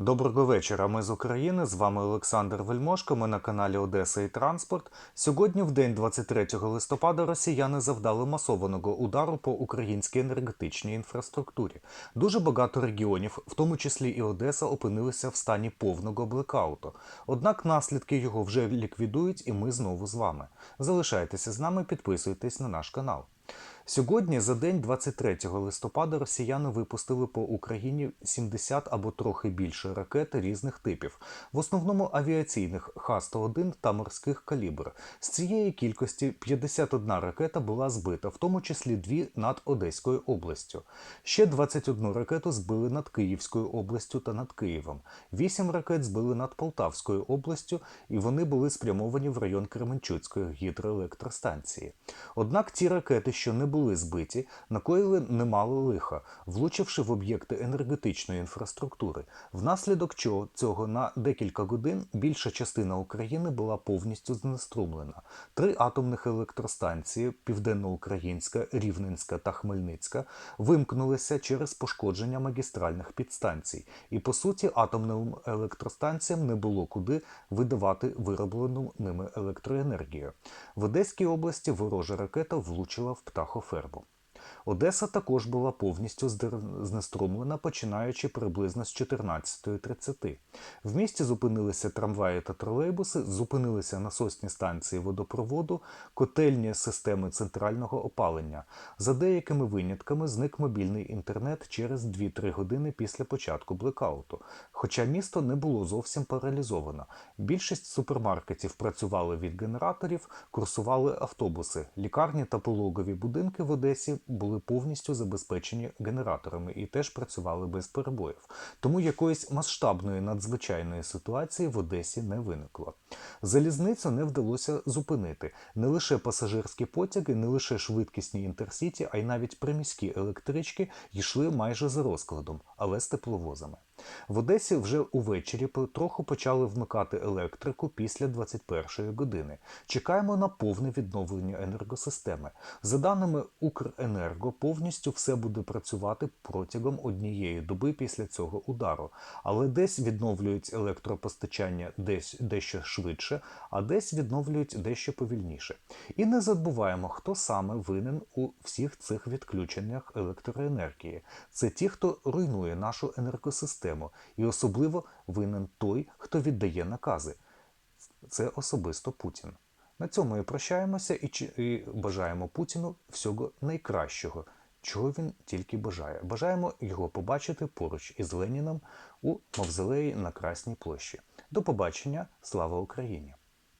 Доброго вечора. Ми з України. З вами Олександр Вельмошко. Ми на каналі Одеса і Транспорт. Сьогодні, в день 23 листопада, росіяни завдали масованого удару по українській енергетичній інфраструктурі. Дуже багато регіонів, в тому числі і Одеса, опинилися в стані повного блекауту. Однак наслідки його вже ліквідують, і ми знову з вами. Залишайтеся з нами, підписуйтесь на наш канал. Сьогодні, за день 23 листопада, росіяни випустили по Україні 70 або трохи більше ракет різних типів, в основному авіаційних Х-101 та морських калібр. З цієї кількості 51 ракета була збита, в тому числі дві над Одеською областю. Ще 21 ракету збили над Київською областю та над Києвом. 8 ракет збили над Полтавською областю, і вони були спрямовані в район Кременчуцької гідроелектростанції. Однак ті ракети, що не були збиті, накоїли немало лиха, влучивши в об'єкти енергетичної інфраструктури, внаслідок чого цього на декілька годин більша частина України була повністю знеструмлена. Три атомних електростанції Південноукраїнська, Рівненська та Хмельницька вимкнулися через пошкодження магістральних підстанцій, і по суті атомним електростанціям не було куди видавати вироблену ними електроенергію. В Одеській області ворожа ракета влучила в птахоферму. Одеса також була повністю знеструмлена, починаючи приблизно з 14.30. В місті зупинилися трамваї та тролейбуси, зупинилися насосні станції водопроводу, котельні системи центрального опалення. За деякими винятками зник мобільний інтернет через 2-3 години після початку блекауту. Хоча місто не було зовсім паралізовано. Більшість супермаркетів працювали від генераторів, курсували автобуси. Лікарні та пологові будинки в Одесі були повністю забезпечені генераторами і теж працювали без перебоїв. Тому якоїсь масштабної надзвичайної ситуації в Одесі не виникло. Залізницю не вдалося зупинити. Не лише пасажирські потяги, не лише швидкісні інтерсіті, а й навіть приміські електрички йшли майже за розкладом, але з тепловозами. В Одесі вже увечері потроху почали вмикати електрику після 21-ї години. Чекаємо на повне відновлення енергосистеми. За даними Укренерго, повністю все буде працювати протягом однієї доби після цього удару, але десь відновлюють електропостачання десь дещо швидше, а десь відновлюють дещо повільніше. І не забуваємо, хто саме винен у всіх цих відключеннях електроенергії. Це ті, хто руйнує нашу енергосистему, і особливо винен той, хто віддає накази. Це особисто Путін. На цьому і прощаємося і бажаємо Путіну всього найкращого, чого він тільки бажає. Бажаємо його побачити поруч із Леніном у мавзолеї на Красній площі. До побачення, слава Україні!